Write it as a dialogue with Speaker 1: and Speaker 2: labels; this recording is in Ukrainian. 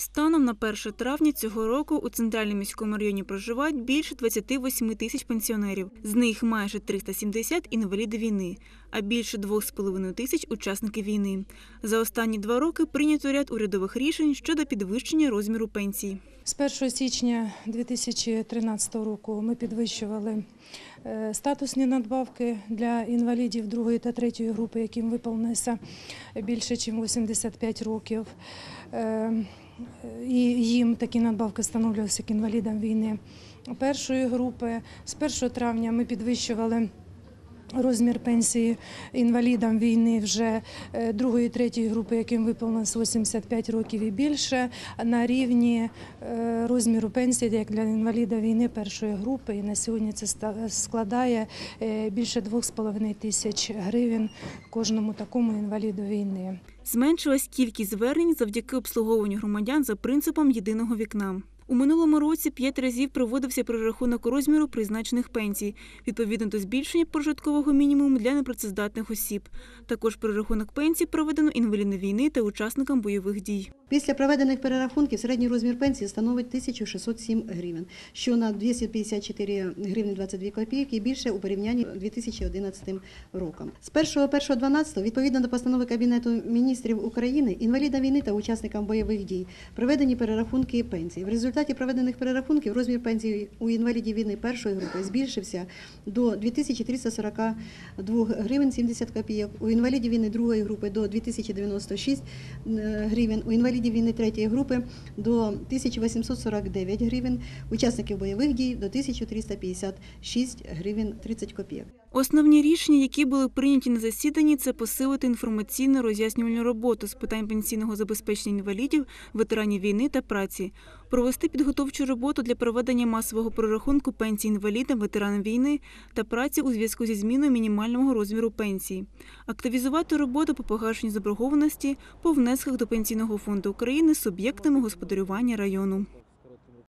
Speaker 1: Станом на 1 травня цього року у центральному міському районі проживають більше 28 тисяч пенсіонерів. З них майже 370 – інваліди війни, а більше 2,5 тисяч – учасники війни. За останні два роки прийнято ряд урядових рішень щодо підвищення розміру пенсій.
Speaker 2: З 1 січня 2013 року ми підвищували е, статусні надбавки для інвалідів другої та третьої групи, яким виповнилося більше ніж 85 років. І їм такі надбавки встановлювалися як інвалідам війни першої групи. З 1 травня ми підвищували розмір пенсії інвалідам війни вже е, другої, третьої групи, яким виповнилось 85 років і більше, на рівні е, розміру пенсії, як для інваліда війни першої групи. І на сьогодні це складає е, більше 2,5 тисяч гривень кожному такому інваліду війни.
Speaker 1: Зменшилась кількість звернень завдяки обслуговуванню громадян за принципом єдиного вікна. У минулому році п'ять разів проводився перерахунок розміру призначених пенсій відповідно до збільшення прожиткового мінімуму для непрацездатних осіб. Також перерахунок пенсій проведено інвалідам війни та учасникам бойових дій.
Speaker 3: Після проведених перерахунків середній розмір пенсії становить 1607 гривень, що на 254 гривні 22 копійки більше у порівнянні з 2011 роком. З 1.1.12 відповідно до постанови Кабінету міністрів України інвалідам війни та учасникам бойових дій проведені перерахунки пенсій. В результаті проведених перерахунків розмір пенсії у інвалідів війни першої групи збільшився до 2342 гривень 70 копійок, у інвалідів війни другої групи до 2096 е, гривень, у інвалідів війни третьої групи до 1849 гривень, учасників бойових дій до 1356 гривень 30 копійок.
Speaker 1: Основні рішення, які були прийняті на засіданні, це посилити інформаційну роз'яснювальну роботу з питань пенсійного забезпечення інвалідів, ветеранів війни та праці, провести підготовчу роботу для проведення масового прорахунку пенсій інвалідам, ветеранам війни та праці у зв'язку зі зміною мінімального розміру пенсії, активізувати роботу по погашенню заборгованості по внесках до Пенсійного фонду України суб'єктами господарювання району.